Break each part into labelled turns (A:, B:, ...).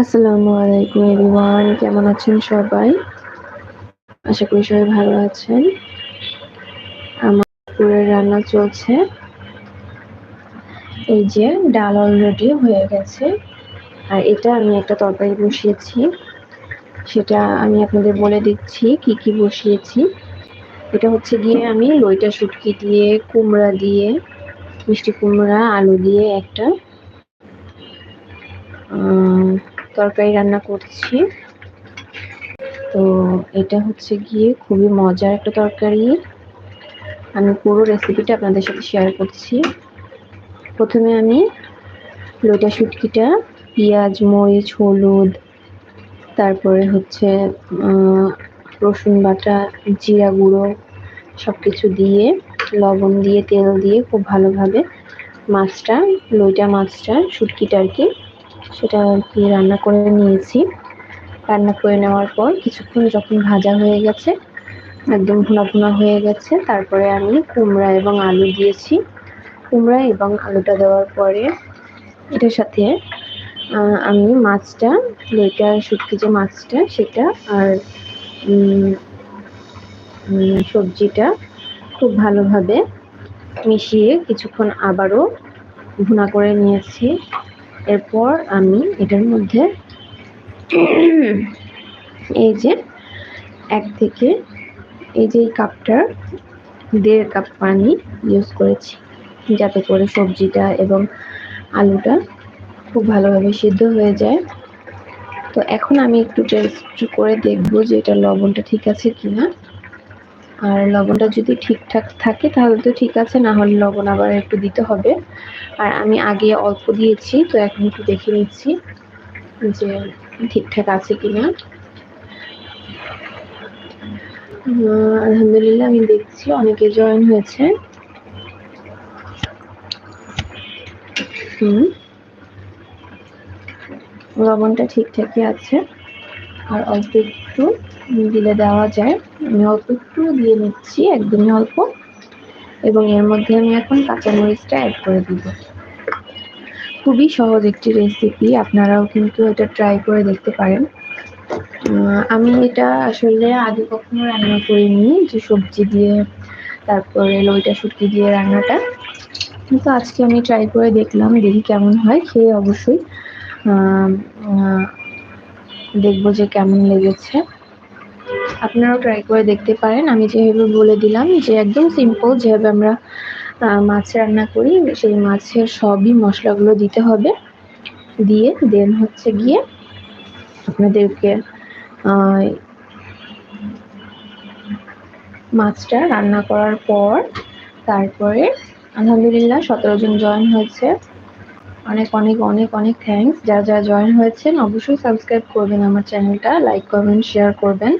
A: আসসালামু আলাইকুম এভরিওয়ান, কেমন আছেন সবাই? আশা করি সবাই ভালো আছেন। আমার পুরো রান্না চলছে। এই যে ডাল অলরেডি হয়ে গেছে। আর এটা আমি একটা তরকারি বসিয়েছি। সেটা আমি আপনাদের বলে দিচ্ছি কি কি বসিয়েছি। এটা হচ্ছে গিয়ে আমি লইটা শুটকি দিয়ে, কুমড়া দিয়ে, মিষ্টি কুমড়া, আলু দিয়ে একটা তরকারি রান্না করছি। তো এটা হচ্ছে গিয়ে খুবই মজার একটা তরকারি। আমি পুরো রেসিপিটা আপনাদের সাথে শেয়ার করছি। প্রথমে আমি লোটা শুটকিটা, পেঁয়াজ, মরিচ, হলুদ, তারপরে হচ্ছে রসুন বাটা, জিরা গুঁড়ো সব কিছু দিয়ে, লবণ দিয়ে, তেল দিয়ে খুব ভালোভাবে মাছটা লইটা মাছটা, শুটকিটা আর কি সেটা আর কি রান্না করে নিয়েছি। রান্না করে নেওয়ার পর কিছুক্ষণ যখন ভাজা হয়ে গেছে, একদম ভুনা ভুনা হয়ে গেছে, তারপরে আমি কুমড়া এবং আলু দিয়েছি। কুমড়া এবং আলুটা দেওয়ার পরে এটার সাথে আমি মাছটা, লইটা, শুটকি যে মাছটা, সেটা আর সবজিটা খুব ভালোভাবে মিশিয়ে কিছুক্ষণ আবারও ভুনা করে নিয়েছি। এরপর আমি এটার মধ্যে এই যে এক থেকে এই যে এই কাপটার দেড় কাপ পানি ইউজ করেছি যাতে করে সবজিটা এবং আলুটা খুব ভালোভাবে সিদ্ধ হয়ে যায়। তো এখন আমি একটু টেস্ট করে দেখব যে এটা লবণটা ঠিক আছে কিনা। আর লবণটা যদি ঠিকঠাক থাকে তাহলে তো ঠিক আছে, না হলে লবণ আবার একটু দিতে হবে। আর আমি আগে অল্প দিয়েছি, তো এখন একটু দেখে নিচ্ছি যে ঠিকঠাক আছে কিনা। আলহামদুলিল্লাহ আমি দেখছি অনেকে জয়েন হয়েছে। হুম। লবণটা ঠিকঠাকই আছে। আর অল্প একটু দিলে দেওয়া যায়। আমি অল্প একটু দিয়ে নিচ্ছি, একদমই অল্প। এবং এর মধ্যে আমি এখন কাঁচামরিচটা অ্যাড করে দিব। খুবই সহজ একটি রেসিপি আপনারাও কিন্তু এটা ট্রাই করে দেখতে পারেন। আমি এটা আসলে আগে কখনো রান্না করিনি, যে সবজি দিয়ে, তারপরে লইটা শুটকি দিয়ে রান্নাটা। কিন্তু আজকে আমি ট্রাই করে দেখলাম, দেখি কেমন হয়, খেয়ে অবশ্যই দেখব যে কেমন লেগেছে। আপনারাও ট্রাই করে দেখতে পারেন। আমি যেভাবে বলে দিলাম যে একদম সিম্পল যেভাবে আমরা মাছ রান্না করি, সেই মাছের সবই মশলাগুলো দিতে হবে। দিয়ে দেন হচ্ছে গিয়ে আপনাদেরকে মাছটা রান্না করার পর তারপরে আলহামদুলিল্লাহ সতেরো জন জয়েন হয়েছে। অনেক অনেক অনেক অনেক থ্যাংকস যারা যারা জয়েন হয়েছেন, অবশ্যই সাবস্ক্রাইব করবেন আমার চ্যানেলটা লাইক কমেন্ট শেয়ার করবেন।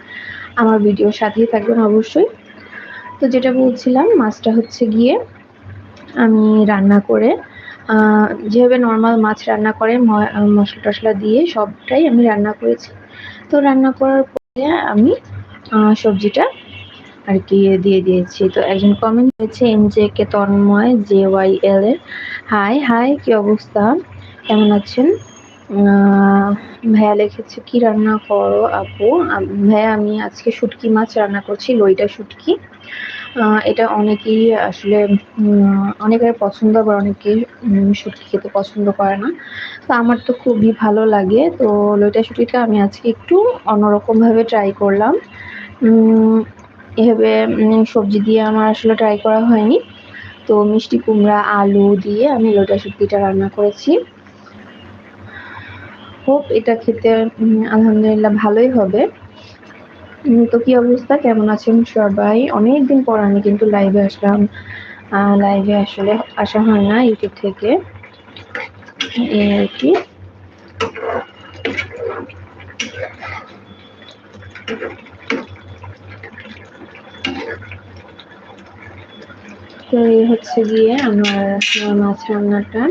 A: আমার ভিডিওর সাথেই থাকবেন অবশ্যই। তো যেটা বলছিলাম, মাছটা হচ্ছে গিয়ে আমি রান্না করে যেভাবে নর্মাল মাছ রান্না করে মশলা টশলা দিয়ে সবটাই আমি রান্না করেছি। তো রান্না করার পরে আমি সবজিটা আর কি দিয়ে দিয়েছি। তো একজন কমেন্ট হয়েছে M J K Tanmoy, J Y L এর। হাই হাই কি অবস্থা? কেমন আছেন? ভাইয়া লিখেছে, কি রান্না করো আপু? ভাইয়া, আমি আজকে শুটকি মাছ রান্না করছি, লইটা শুটকি। এটা অনেকেই আসলে অনেকের পছন্দ আবার অনেকে শুটকি খেতে পছন্দ করে না। তো আমার তো খুবই ভালো লাগে, তো লইটা শুটকিটা আমি আজকে একটু অন্যরকমভাবে ট্রাই করলাম। এভাবে সবজি দিয়ে আমার আসলে ট্রাই করা হয়নি। তো মিষ্টি কুমড়া, আলু দিয়ে আমি লোটা শুটকিটা রান্না করেছি। হোপ, এটা খেতে আলহামদুলিল্লাহ ভালোই হবে। তো কি অবস্থা? কেমন আছেন সবাই? অনেকদিন পর আমি কিন্তু লাইভে আসলাম। লাইভে আসলে আসা হয় না ইউটিউব থেকে। এই আর কি। তো হচ্ছে গিয়ে আমার মাছ রান্নাটা।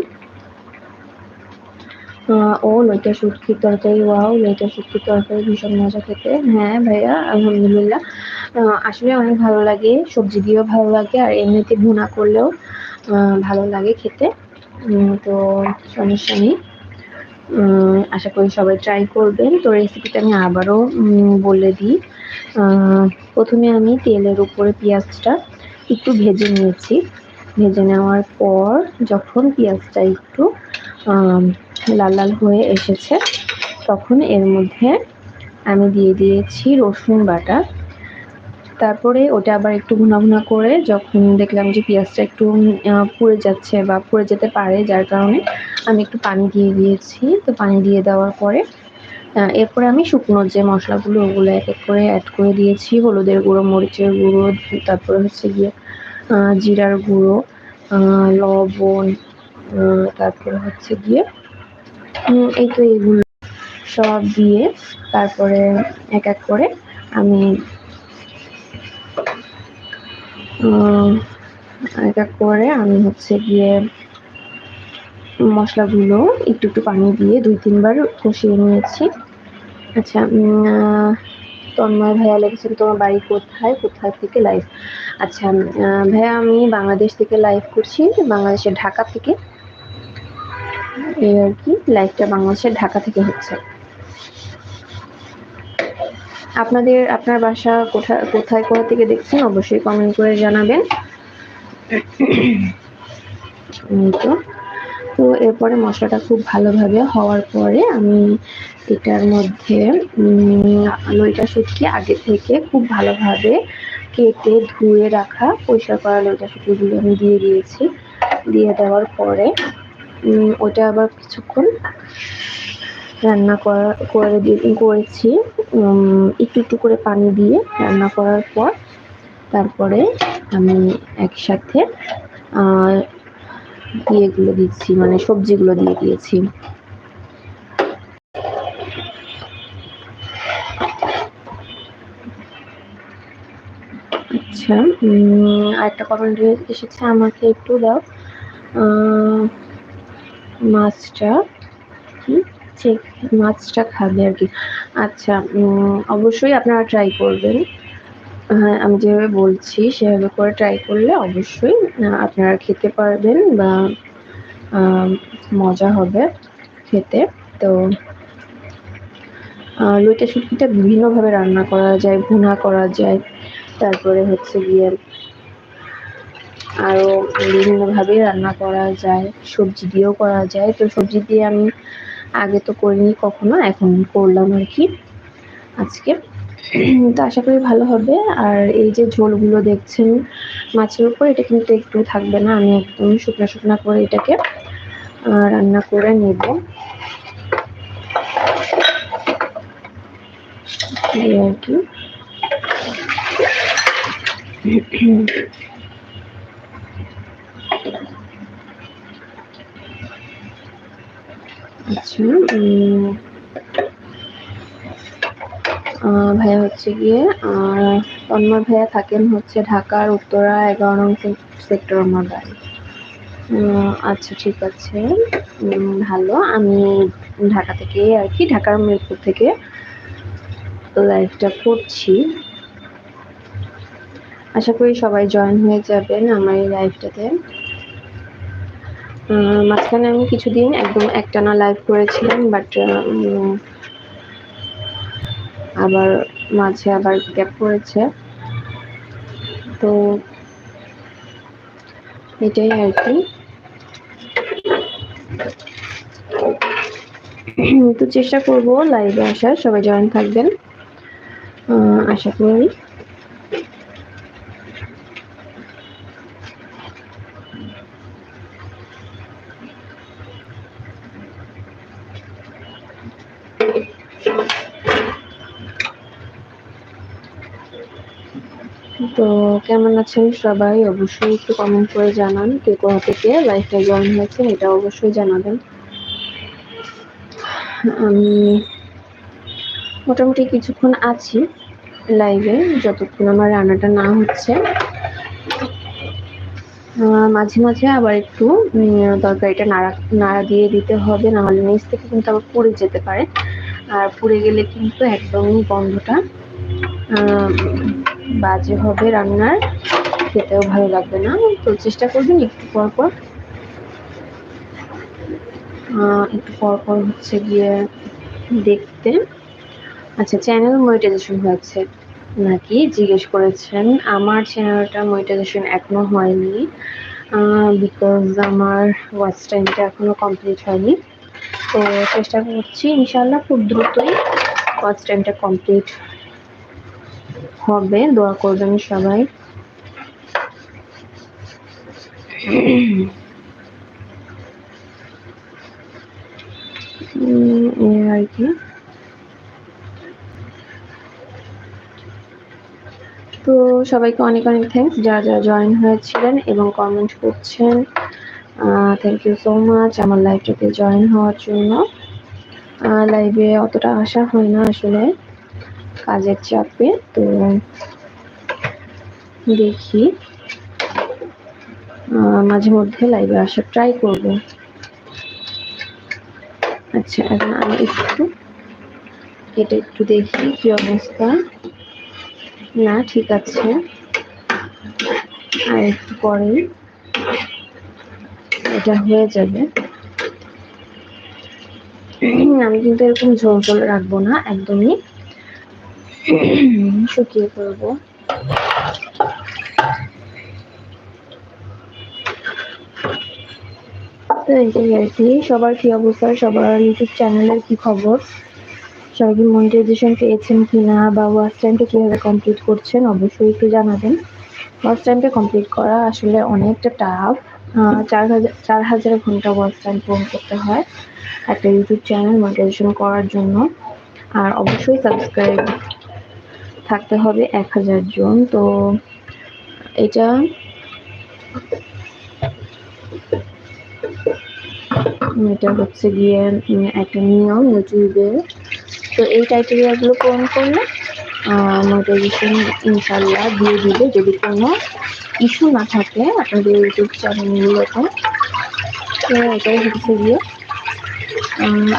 A: ও লইটা শুটকির তরকারি, ওয়াও লইটা শুটকির তরকারি ভীষণ মজা খেতে। হ্যাঁ ভাইয়া, আলহামদুলিল্লাহ। আসলে অনেক ভালো লাগে, সবজি দিয়েও ভালো লাগে, আর এমনিতে ভুনা করলেও ভালো লাগে খেতে। তো সমস্যা নেই। আশা করি সবাই ট্রাই করবেন। তো রেসিপিটা আমি আবারও বলে দিই। প্রথমে আমি তেলের উপরে পেঁয়াজটা একটু ভেজে নিয়েছি। ভেজে নেওয়ার পর যখন পেঁয়াজটা একটু লাল লাল হয়ে এসেছে। তখন এর মধ্যে আমি দিয়ে দিয়েছি রসুন বাটা। তারপরে ওটা আবার একটু ভুনা ভুনা করে যখন দেখলাম যে পেঁয়াজটা একটু পুড়ে যাচ্ছে বা পুড়ে যেতে পারে, যার কারণে আমি একটু পানি দিয়ে দিয়েছি। তো পানি দিয়ে দেওয়ার পরে এরপরে আমি শুকনো যে মশলাগুলো ওগুলো এক এক করে অ্যাড করে দিয়েছি। হলুদের গুঁড়ো, মরিচের গুঁড়ো, তারপরে হচ্ছে গিয়ে জিরার গুঁড়ো লবণ তারপরে হচ্ছে গিয়ে এই তো এগুলো সব দিয়ে তারপরে এক এক করে আমি এক এক করে আমি হচ্ছে গিয়ে মশলাগুলো একটু একটু পানি দিয়ে দুই তিনবার কষিয়ে নিয়েছি। আচ্ছা তন্ময় ভাইয়া লেগেছেন তোমার বাড়ি কোথায়? কোথায় থেকে লাইভ আচ্ছা ভাইয়া আমি বাংলাদেশ থেকে লাইভ করছি, বাংলাদেশের ঢাকা থেকে। এই আর কি লাইভটা বাংলাদেশের ঢাকা থেকে হচ্ছে। আপনাদের, আপনার বাসা কোথায় কোথায়, কোথা থেকে দেখছেন অবশ্যই কমেন্ট করে জানাবেন। তো। তো এরপরে মশলাটা খুব ভালোভাবে হওয়ার পরে আমি এটার মধ্যে লইটা শুটকি আগে থেকে খুব ভালোভাবে কেটে ধুয়ে রাখা, পরিষ্কার করা লইটা শুটকিগুলো আমি দিয়ে দিয়েছি। দিয়ে দেওয়ার পরে ওটা আবার কিছুক্ষণ রান্না করা, করে দিয়ে করেছি। একটু একটু করে পানি দিয়ে রান্না করার পর তারপরে আমি একসাথে ইয়েগুলো দিচ্ছি মানে সবজিগুলো দিয়ে দিয়েছি। আচ্ছা আরেকটা কমেন্ট এসেছে, আমাকে একটু দাও। মাছটা, কি? মাছটা খাবে আর কি। আচ্ছা অবশ্যই আপনারা ট্রাই করবেন। হ্যাঁ আমি যেভাবে বলছি, সেভাবে করে ট্রাই করলে অবশ্যই আপনারা খেতে পারবেন বা মজা হবে খেতে। তো লইটা শুটকিটা বিভিন্নভাবে রান্না করা যায়, ভুনা করা যায়। তারপরে হচ্ছে গিয়ে আরও বিভিন্নভাবেই রান্না করা যায়, সবজি দিয়েও করা যায়। তো সবজি দিয়ে আমি আগে তো করিনি কখনো, এখন করলাম আর কি আজকে। তো আশা করি ভালো হবে। আর এই যে ঝোলগুলো দেখছেন মাছের উপর, এটা কিন্তু একটু থাকবে না। আমি একদম শুকনো শুকনো করে এটাকে রান্না করে নেব। আর কি। আচ্ছা ভাইয়া হচ্ছে গিয়ে, আর তন্ময় ভাইয়া থাকেন হচ্ছে ঢাকার উত্তরা এগারো নং সেক্টর আমার বাড়ি আচ্ছা ঠিক আছে। ভালো, আমি ঢাকা থেকে আর কি, ঢাকার মিরপুর থেকে লাইভটা করছি। আশা করি সবাই জয়েন হয়ে যাবেন আমার এই লাইভটাতে মাঝখানে আমি কিছুদিন একদম একটানা লাইভ করেছিলাম বাট আবার মাঝে আবার গ্যাপ করেছে তো এটাই আর কি। তো চেষ্টা করব লাইভে আসার, সবাই জয়েন থাকবেন। আশা করি। তো কেমন আছেন সবাই? অবশ্যই একটু কমেন্ট করে জানান কে কোথা থেকে লাইফে জয়েন হয়েছে এটা অবশ্যই জানাবেন। আমি মোটামুটি কিছুক্ষণ আছি লাইভে যতক্ষণ আমার রান্নাটা না হচ্ছে। মাঝে মাঝে আবার একটু তরকারিটা নাড়া নাড়া দিয়ে দিতে হবে, নাহলে নিচ থেকে কিন্তু আবার পুড়ে যেতে পারে। আর পুড়ে গেলে কিন্তু একদমই গন্ধটা বাজে হবে রান্নার। খেতেও ভালো লাগবে না। তো চেষ্টা করবেন একটু পর পর। একটু পর পর হচ্ছে গিয়ে দেখতে। আচ্ছা চ্যানেল মনিটাইজেশন হয়েছে নাকি? জিজ্ঞেস করেছেন। আমার চ্যানেলটা মনিটাইজেশন এখনও হয়নি। বিকজ আমার ওয়াচ টাইমটা এখনও কমপ্লিট হয়নি। তো চেষ্টা করছি ইনশাল্লাহ খুব দ্রুতই ওয়াচ টাইমটা কমপ্লিট হবে, দোয়া করবেন সবাই। আর কি। তো সবাইকে অনেক অনেক থ্যাঙ্কস যারা যারা জয়েন হয়েছিলেন এবং কমেন্ট করছেন। থ্যাংক ইউ সো মাচ আমার লাইভটাতে জয়েন হওয়ার জন্য। লাইভে অতটা আসা হয় না আসলে। কাজের চাপে, তো দেখি। মাঝে মধ্যে লাইভে আসার ট্রাই করব। আচ্ছা এখন আমি একটু এটা একটু দেখি কি অবস্থা। না, ঠিক আছে। আর একটু পরে এটা হয়ে যাবে। আমি কিন্তু এরকম ঝোল ঝোল রাখব না, একদমই। শুকিয়ে করব তো এটাই আর কি সবার কি অবস্থা? সবার ইউটিউব চ্যানেলের কি খবর? সবাই কি মনিটাইজেশন পেয়েছেন কিনা বা ওয়াচ টাইমটা কীভাবে কমপ্লিট করছেন, অবশ্যই একটু জানাবেন। ওয়াচ টাইমটা কমপ্লিট করা আসলে অনেকটা টাফ চার হাজার চার হাজার ঘণ্টা ওয়াচ টাইম পূরণ করতে হয় একটা ইউটিউব চ্যানেল মনিটাইজেশন করার জন্য। আর অবশ্যই সাবস্ক্রাইব থাকতে হবে এক হাজার জন, তো এটা এটা হচ্ছে গিয়ে একটা নিয়ম ইউটিউবে। তো এই ক্রাইটেরিয়াগুলো পূরণ করলে মোটিভেশন ইনশাল্লাহ দিয়ে দিবে। যদি কোনো ইস্যু না থাকে আপনাদের ইউটিউব চ্যানেলগুলোতে তো এটাই হচ্ছে গিয়ে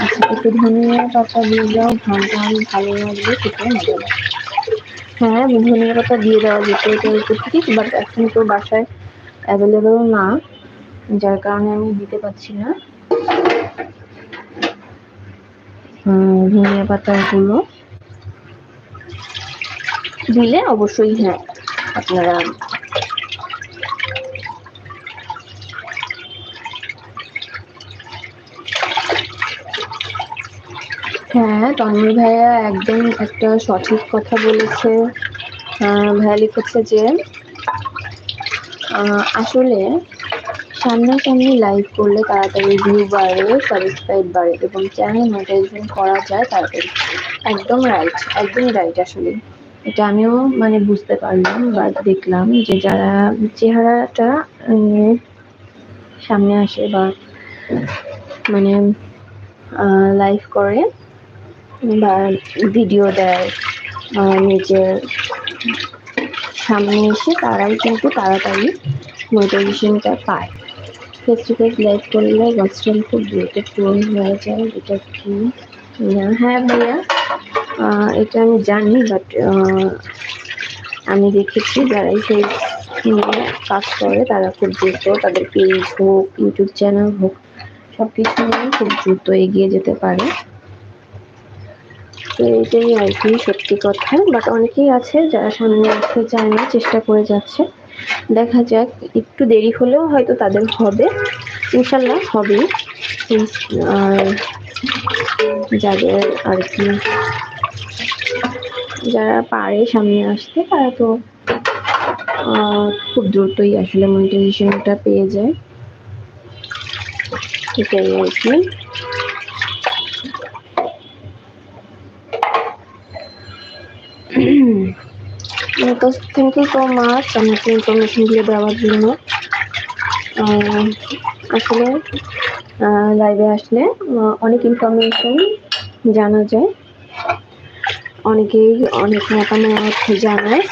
A: আচ্ছা একটু ধনিয়া পাতা দিয়ে ধানটা আমি ভালো লাগবে খেতে মজা লাগবে হ্যাঁ ধনিয়া পাতা দিয়ে দেওয়া যেত এটা ঠিক বাট এখন তো বাসায় অ্যাভেলেবেল না, যার কারণে আমি দিতে পারছি না। ধনিয়া পাতাগুলো দিলে অবশ্যই হ্যাঁ আপনারা হ্যাঁ তন্ময় ভাইয়া একদম একটা সঠিক কথা বলেছে। ভাইয়া লিখেছে যে আসলে সামনাসামনি লাইভ করলে তাড়াতাড়ি ভিউ বাড়ে সাবস্ক্রাইব বাড়ে এবং চ্যানেল মনিটাইজেশন করা যায় তাড়াতাড়ি। একদম রাইট একদম রাইট আসলে। এটা আমিও মানে বুঝতে পারলাম বা দেখলাম যে যারা চেহারাটা সামনে আসে বা মানে লাইভ করে বা ভিডিও দেয় নিজের সামনে এসে তারাই কিন্তু তাড়াতাড়ি মোটিভেশনটা পায়। ফেস টু ফেস লাইভ করলে ওয়াচটাইম খুব দ্রুত পূরণ হয়ে যায়, এটা কি? না হ্যাঁ ভাইয়া এটা আমি জানি বাট আমি দেখেছি যারাই সেই নিয়ে কাজ করে, তারা খুব দ্রুত তাদের পেজ হোক ইউটিউব চ্যানেল হোক সব কিছু নিয়ে খুব দ্রুত এগিয়ে যেতে পারে। তো এটাই আর কি সত্যি কথা। বাট অনেকেই আছে যারা সামনে আসতে চায় না, চেষ্টা করে যাচ্ছে। দেখা যাক, একটু দেরি হলেও হয়তো তাদের হবে। ইনশাল্লাহ হবে আর যাদের আর কি যারা পারে সামনে আসতে, তারা তো খুব দ্রুতই আসলে মনিটাইজেশনটা পেয়ে যায়। এটাই আর কি। তো থ্যাংক ইউ সো মাচ আমাকে ইনফরমেশন দিয়ে দেওয়ার জন্য। আসলে লাইভে আসলে অনেক ইনফরমেশন জানা যায়। অনেকেই অনেক মতামত জানায়।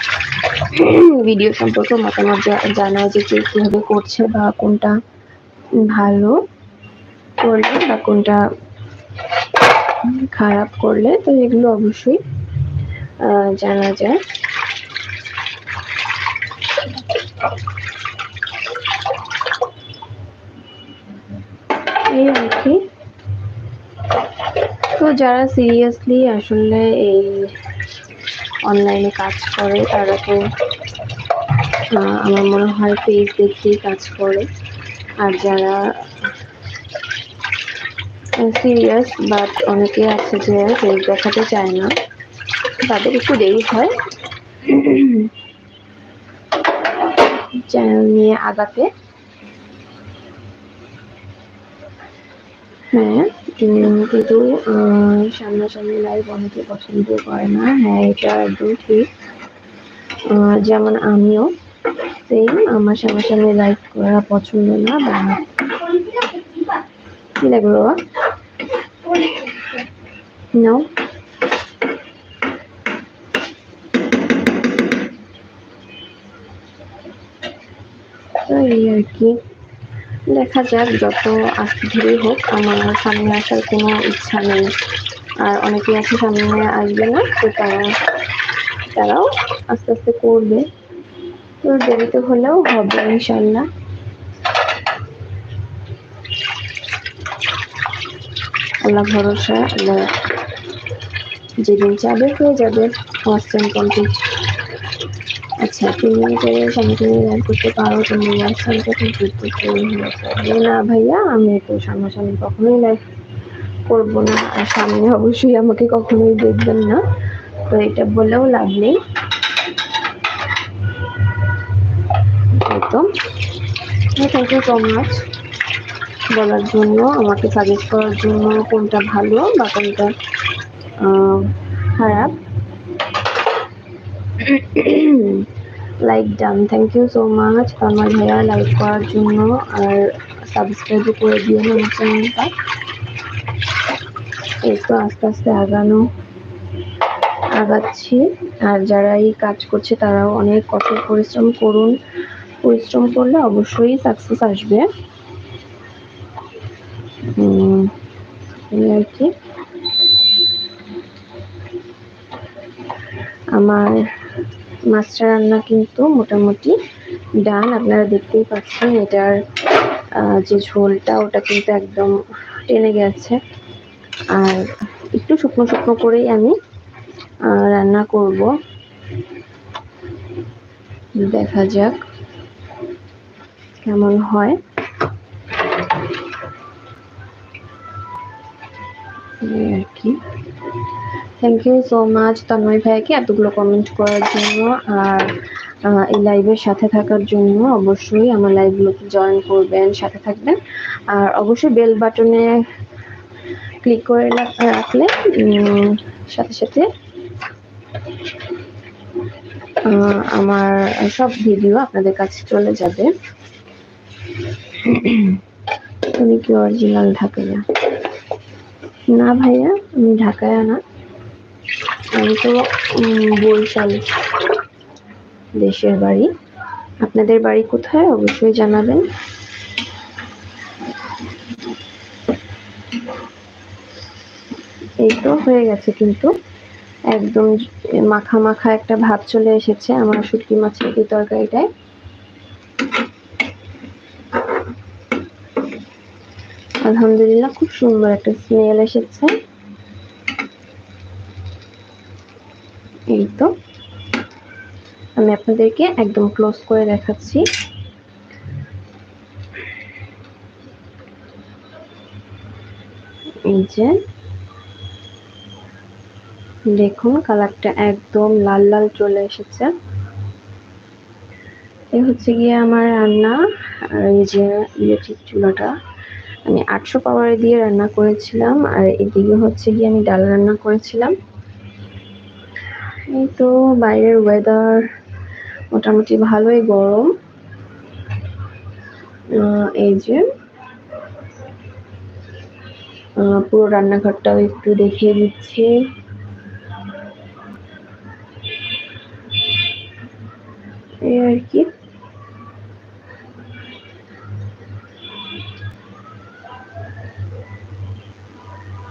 A: ভিডিও সম্পর্কে মতামত জানায় যে কে কীভাবে করছে বা কোনটা ভালো করলে বা কোনটা খারাপ করলে, তো এগুলো অবশ্যই জানা যায়। এই আর কি। তো যারা সিরিয়াসলি আসলে এই অনলাইনে কাজ করে, তারা তো আমার মনে হয় পেজ দেখতেই কাজ করে। আর যারা সিরিয়াস বাট অনেকে আছে যে পেজ দেখাতে চায় না তাদের একটু দেরি হয়। চ্যানেল নিয়ে আগাতে। হ্যাঁ কিন্তু সামনাসামনি লাইভ অনেকে পছন্দ করে না। হ্যাঁ এটা একদম ঠিক। যেমন আমিও সেম আমার সামনাসামনি লাইভ করা পছন্দ না, বা কি লাগল? নাও তো এই আর কি। দেখা যাক, যত আস্তে ধীরে হোক, আমার সামনে আসার কোনো ইচ্ছা নেই। আর অনেকে আছে সামনে আসবে না, তো তারা, তারাও আস্তে আস্তে করবে। তো দেরিতে হলেও হবে, ইনশাল্লাহ। আল্লাহ ভরসা, আল্লাহ যেদিন চাবে হয়ে যাবে। ফার্স্ট টাইম কমপ্লিট আচ্ছা তুমি মিনিটের সামনাসামনি লাইভ করতে পারো, তুমি লাইভ সামনে কমপ্লিট করতে না ভাইয়া, আমি তো সামনাসামনি কখনোই লাইভ করব না, আর সামনে অবশ্যই আমাকে কখনোই দেখবেন না। তো এটা বলেও লাভ নেই। তো থ্যাংক ইউ সো মাচ বলার জন্য, আমাকে সাজেস্ট করার জন্য কোনটা ভালো, বা কোনটা খারাপ। Like done thank you so much আমার ভাইয়া লাইক করার জন্য আর সাবস্ক্রাইবও করে না আমার চ্যানেলটা এই তো আস্তে আস্তে আগানো, আগাচ্ছি। আর যারা এই কাজ করছে, তারাও অনেক কঠোর পরিশ্রম করুন। পরিশ্রম করলে অবশ্যই সাকসেস আসবে। আর কি। আমার মাছটা রান্না কিন্তু মোটামুটি ডান, আপনারা দেখতেই পাচ্ছেন এটার যে ঝোলটা ওটা কিন্তু একদম টেনে গেছে। আর একটু শুকনো শুকনো করেই আমি রান্না করব। দেখা যাক কেমন হয়। আর কি। Thank you so much Tanmoy ভাইকে এতগুলো কমেন্ট করার জন্য আর এই লাইভের সাথে থাকার জন্য অবশ্যই আমার লাইভগুলোকে জয়েন করবেন, সাথে থাকবেন। আর অবশ্যই বেল বাটনে ক্লিক করে রাখলে সাথে সাথে আমার সব ভিডিও আপনাদের কাছে চলে যাবে। তুমি কি অরিজিনাল ঢাকাইয়া? না ভাইয়া আমি ঢাকায় না। আমি তো বরিশাল দেশের বাড়ি। আপনাদের বাড়ি কোথায়? অবশ্যই জানাবেন। এই তো হয়ে গেছে কিন্তু। একদম মাখা মাখা একটা ভাব চলে এসেছে আমার শুটকি মাছের এই তরকারিটায়। আলহামদুলিল্লাহ, খুব সুন্দর একটা স্মেল এসেছে। এই তো। আমি আপনাদেরকে একদম ক্লোজ করে দেখাচ্ছি। এই যে, দেখুন কালারটা একদম লাল লাল চলে এসেছে। এ হচ্ছে গিয়ে আমার রান্না, আর এই যে ইলেকট্রিক চুলাটা। আমি আটশো পাওয়ারে দিয়ে রান্না করেছিলাম, আর এদিকে হচ্ছে গিয়ে আমি ডাল রান্না করেছিলাম। তো বাইরের ওয়েদার মোটামুটি ভালোই গরম। এই যে পুরো রান্নাঘরটাও একটু দেখিয়ে দিচ্ছে। এই আর কি।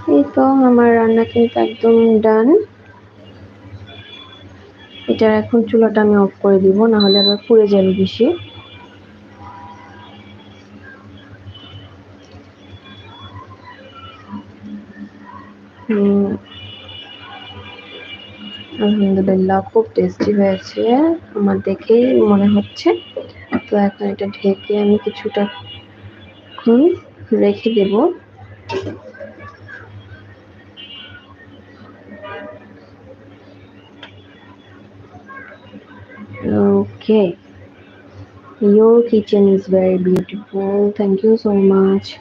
A: এই তো, আমার রান্না কিন্তু একদম ডান এটার এখন চুলাটা আমি অফ করে দিব না হলে আবার পুড়ে যাবে বেশি। আলহামদুলিল্লাহ, খুব টেস্টি হয়েছে, আমার দেখেই মনে হচ্ছে। তো এখন এটা ঢেকে আমি কিছুটা রেখে দেব। okay your kitchen is very beautiful thank you so much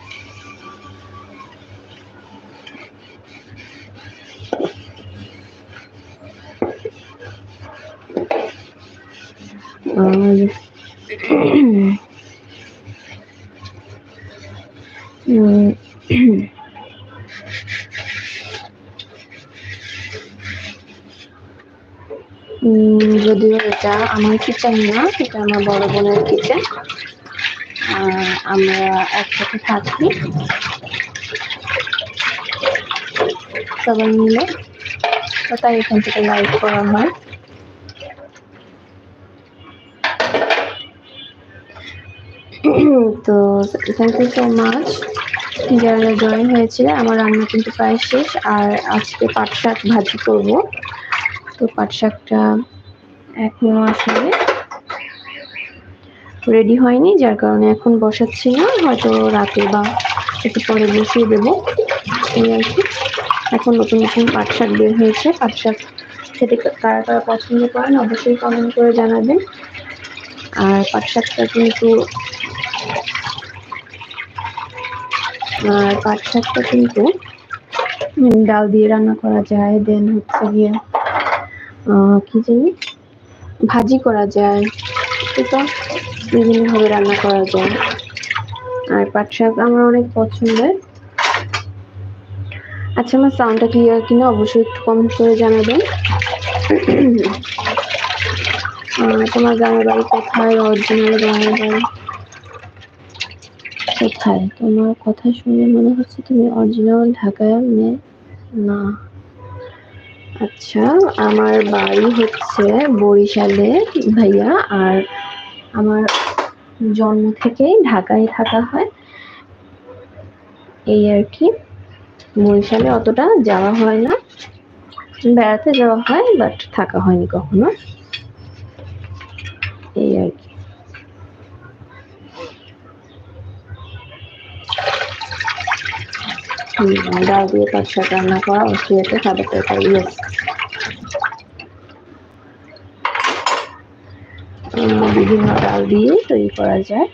A: uh, mm. যদিও এটা আমার কিচেন না, এটা আমার বড় বোনের কিচেন। আমরা একসাথে থাকি। সবাই মিলে। তাই এখান থেকে লাইভ করা হয়। তো থ্যাংক ইউ সো মাচ যারা জয়েন হয়েছিল, আমার রান্না কিন্তু প্রায় শেষ। আর আজকে পাট শাক ভাজি করব। তো পাট শাকটা এখনও আসলে রেডি হয়নি, যার কারণে এখন বসাচ্ছি না। হয়তো রাতে বা একটু পরে বসিয়ে দেবো। এই আর কি। এখন নতুন নতুন পাট শাক বের হয়েছে। পাট শাক খেতে কারা কারা পছন্দ করেন অবশ্যই কমেন্ট করে জানাবেন। আর পাট শাকটা কিন্তু আর পাট শাকটা কিন্তু ডাল দিয়ে রান্না করা যায়, দেন হচ্ছে গিয়ে কি জানি? ভাজি করা যায়। এটা বিভিন্নভাবে রান্না করা যায়। আর পাট শাক আমার অনেক পছন্দের। আচ্ছা আমার সাউন্ডটা ক্লিয়ার কিনা? অবশ্যই একটু কমেন্ট করে জানাবেন। তোমার গ্রামের বাড়ি কোথায়? অরিজিনাল গ্রামের বাড়ি? কোথায়? তোমার কথা শুনে মনে হচ্ছে তুমি অরিজিনাল ঢাকায় না। আচ্ছা আমার বাড়ি হচ্ছে বরিশালে ভাইয়া, আর আমার জন্ম থেকেই ঢাকায় থাকা হয়। এই আর কি। বরিশালে অতটা যাওয়া হয় না। বেড়াতে যাওয়া হয়, বাট থাকা হয়নি কখনো। এই আর কি। ডাল দিয়ে পাঁচ শাক রান্না করা অস্ট্রিয়াতে সাদা তরকারি ইয়েস বিভিন্ন ডাল দিয়ে তৈরি করা যায়।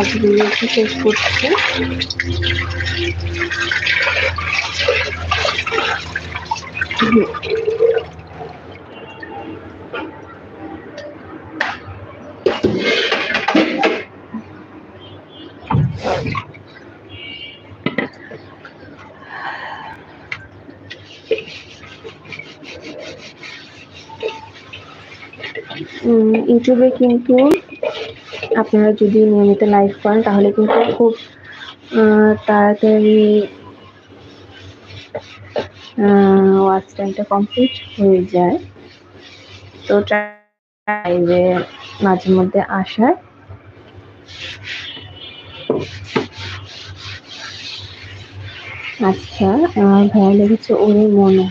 A: কাজগুলো একটু শেষ করছে উম, ইউটিউবে কিন্তু আপনারা যদি নিয়মিত লাইভ করেন, তাহলে কিন্তু খুব তাড়াতাড়ি ওয়াচ টাইমটা কমপ্লিট হয়ে যায়। তো যে মাঝে মধ্যে আসার। আচ্ছা আমার ভালো লেগেছে ওরে মনে।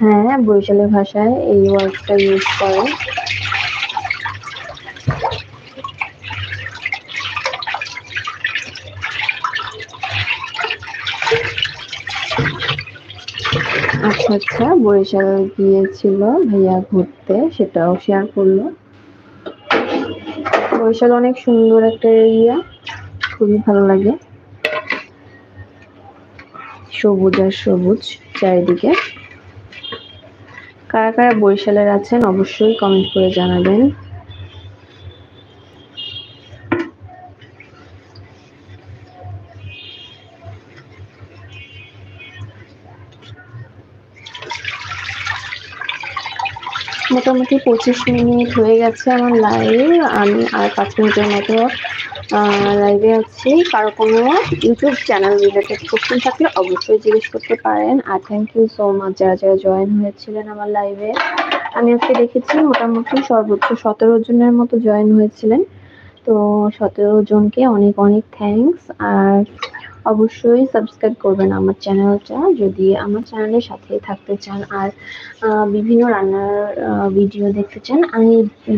A: হ্যাঁ বরিশালের ভাষায় এই ওয়ার্ডটা ইউজ করে আচ্ছা আচ্ছা বরিশাল গিয়েছিল ভাইয়া ঘুরতে, সেটাও শেয়ার করল। বরিশাল অনেক সুন্দর একটা এরিয়া খুবই ভালো লাগে। সবুজ আর সবুজ চারিদিকে। কারা কারা বরিশালের আছেন অবশ্যই কমেন্ট করে জানাবেন। মোটামুটি পঁচিশ মিনিট হয়ে গেছে আমার লাইভ। আমি আর পাঁচ মিনিটের মতো লাইভে আছি। কারও কোনো ইউটিউব চ্যানেল রিলেটেড কোশ্চেন থাকলে অবশ্যই জিজ্ঞেস করতে পারেন। আর থ্যাংক ইউ সো মাচ যারা যারা জয়েন হয়েছিলেন আমার লাইভে আমি আজকে দেখেছি মোটামুটি সর্বোচ্চ সতেরো জনের মতো জয়েন হয়েছিলেন। তো সতেরো জনকে অনেক অনেক থ্যাংকস আর অবশ্যই সাবস্ক্রাইব করবেন আমার চ্যানেলটা যদি আমার চ্যানেলের সাথে থাকতে চান আর বিভিন্ন রান্নার ভিডিও দেখতে চান, আমি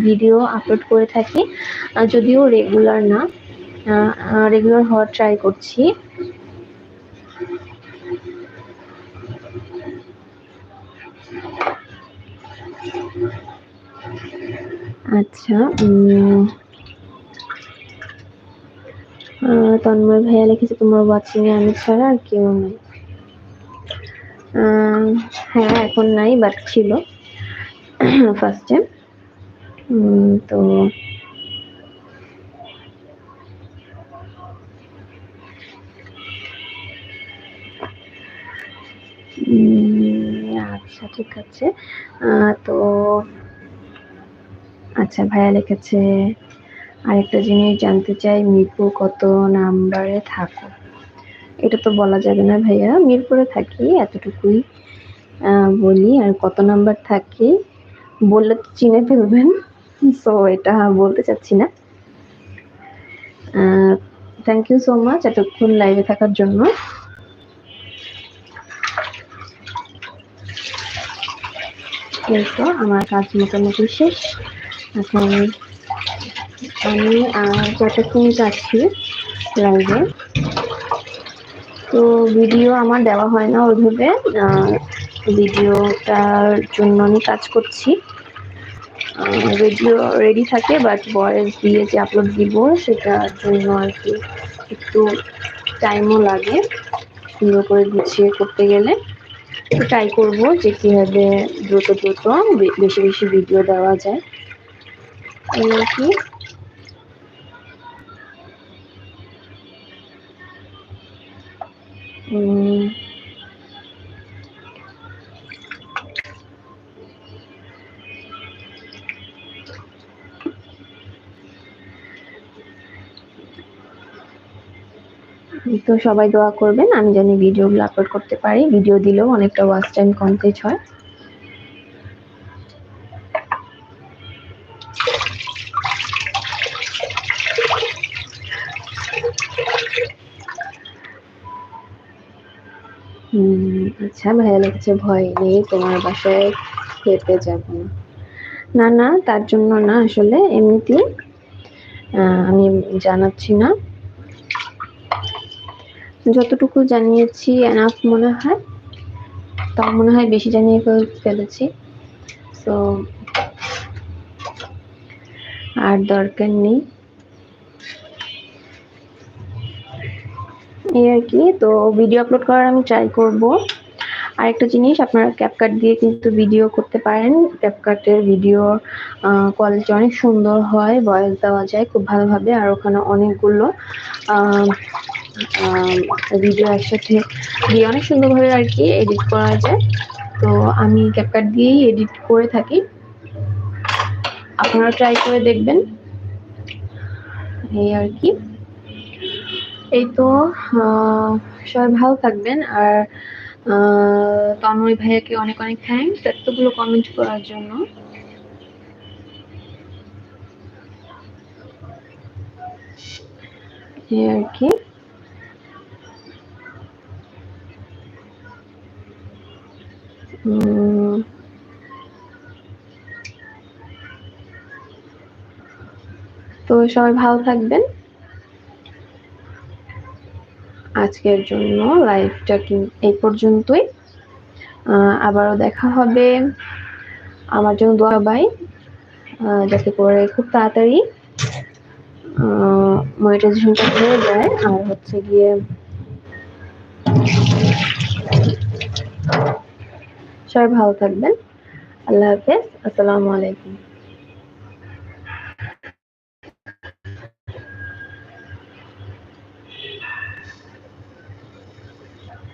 A: ভিডিও আপলোড করে থাকি। যদিও রেগুলার না রেগুলার হওয়ার ট্রাই করছি। আচ্ছা তন্ময় ভাইয়া লিখেছে, তোমার ওয়াচিং এ আমি ছাড়া আর কেউ নাই। হ্যাঁ এখন নাই বাট ছিল ফার্স্টে তো আচ্ছা ঠিক আছে। তো আচ্ছা ভাইয়া লিখেছে আরেকটা জিনিস জানতে চাই, মিরপুর কত নাম্বারে থাকো? এটা তো বলা যাবে না ভাইয়া, মিরপুরে থাকি, এতটুকুই বলি, আর কত নাম্বার থাকি বললে তো চিনে ফেলবেন সো এটা বলতে চাচ্ছি না। থ্যাংক ইউ সো মাচ এতক্ষণ লাইভে থাকার জন্য। আমার কাজ মোটামুটি শেষ। এখন আমি যতক্ষণ যাচ্ছি লাইভে তো ভিডিও আমার দেওয়া হয় না ওইভাবে ভিডিওটার জন্য আমি কাজ করছি। ভিডিও রেডি থাকে বাট ভয়েস দিয়ে যে আপলোড দিব সেটার জন্য আর কি একটু টাইমও লাগে সুন্দর করে গুছিয়ে করতে গেলে। ট্রাই করব যে কীভাবে দ্রুত দ্রুত বেশি বেশি ভিডিও দেওয়া যায়। আর কি। তো সবাই দোয়া করবেন, আমি জানি ভিডিওগুলো আপলোড করতে পারি। ভিডিও দিলেও অনেকটা ওয়াচ টাইম কমপ্লিট হয়। আচ্ছা ভাইয়া লাগছে ভয় নেই, তোমার বাসায় খেতে যাব। না না, তার জন্য না, আসলে এমনিতেই আমি জানাচ্ছি না। যতটুকু জানিয়েছি এনাফ মনে হয়, তাও মনে হয় বেশি জানিয়ে ফেলেছি। তো আর দরকার নেই। এই আর কি, তো ভিডিও আপলোড করার আমি ট্রাই করব। আরেকটা জিনিস, আপনারা ক্যাপকাট দিয়ে কিন্তু ভিডিও করতে পারেন। ক্যাপকাটের ভিডিও কোয়ালিটি অনেক সুন্দর হয় ভয়েস দেওয়া যায় খুব ভালোভাবে, আর ওখানে অনেকগুলো ভিডিও একসাথে দিয়ে অনেক সুন্দরভাবে আর কি এডিট করা যায়। তো আমি ক্যাপকাট দিয়েই এডিট করে থাকি। আপনারা ট্রাই করে দেখবেন। এই আর কি। এই তো সবাই ভালো থাকবেন। আর তন্ময় ভাইয়াকে অনেক অনেক থ্যাংকস এতগুলো কমেন্ট করার জন্য। আর কি। তো সবাই ভালো থাকবেন। আজকের জন্য লাইভটা এই পর্যন্তই। আবারও দেখা হবে। আমার জন্য দোয়া বাই যাতে করে খুব তাড়াতাড়ি মনিটাইজেশনটা হয়ে যায়। আর হচ্ছে গিয়ে সবাই ভালো থাকবেন। আল্লাহ হাফেজ। আসসালামু আলাইকুম।